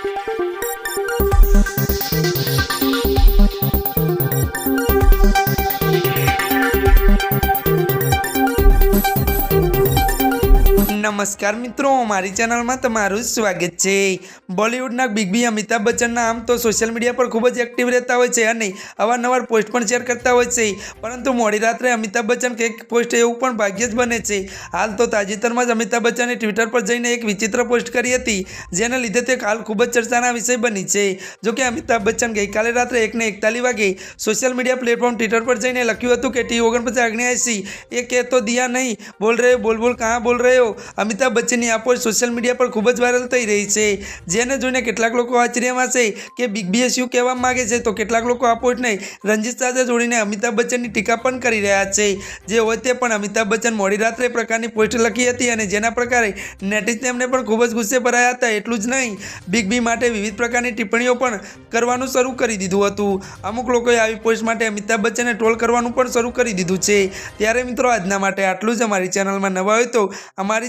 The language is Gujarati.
Thank you. નમસ્કાર મિત્રો, મારી ચેનલમાં તમારું સ્વાગત છે. બોલિવૂડના બિગ બી અમિતાભ બચ્ચનના આમ તો સોશિયલ મીડિયા પર ખૂબ જ એક્ટિવ રહેતા હોય છે અને અવારનવાર પોસ્ટ પણ શેર કરતા હોય છે. પરંતુ મોડી રાત્રે અમિતાભ બચ્ચન કંઈક પોસ્ટ એવું પણ ભાગ્યે જ બને છે. હાલ તો તાજેતરમાં જ અમિતાભ બચ્ચને ટ્વિટર પર જઈને એક વિચિત્ર પોસ્ટ કરી હતી, જેને લીધે તે હાલ ખૂબ જ ચર્ચાના વિષય બની છે. જોકે અમિતાભ બચ્ચન ગઈકાલે રાત્રે એકને એકતાલીસ વાગે સોશિયલ મીડિયા પ્લેટફોર્મ ટ્વિટર પર જઈને લખ્યું હતું કે ટી ઓગણપચાસ અગ્નિયાસી એ કે તો દિયા નહીં, બોલ રહ્યો, બોલ બોલ કहाँ બોલ રહ્યો? અમિતાભ બચ્ચનની આ પોસ્ટ સોશિયલ મીડિયા પર ખૂબ જ વાયરલ થઈ રહી છે. જેને જોઈને કેટલાક લોકો આશ્ચર્યમાં છે કે બિગ બી શું કહેવા માગે છે. તો કેટલાક લોકો આ પોસ્ટને રંજીત સાથે જોડીને અમિતાભ બચ્ચનની ટીકા પણ કરી રહ્યા છે. જે હોય તે પણ અમિતાભ બચ્ચન મોડી રાત્રે પ્રકારની પોસ્ટ લખી હતી અને જેના પ્રકારે નેટિઝ તેમને પણ ખૂબ જ ગુસ્સે ભરાયા હતા. એટલું જ નહીં બિગ બી માટે વિવિધ પ્રકારની ટિપ્પણીઓ પણ કરવાનું શરૂ કરી દીધું હતું. અમુક લોકોએ આવી પોસ્ટ માટે અમિતાભ બચ્ચનને ટ્રોલ કરવાનું પણ શરૂ કરી દીધું છે. ત્યારે મિત્રો, આજના માટે આટલું જ. અમારી ચેનલમાં નવા હોય તો અમારી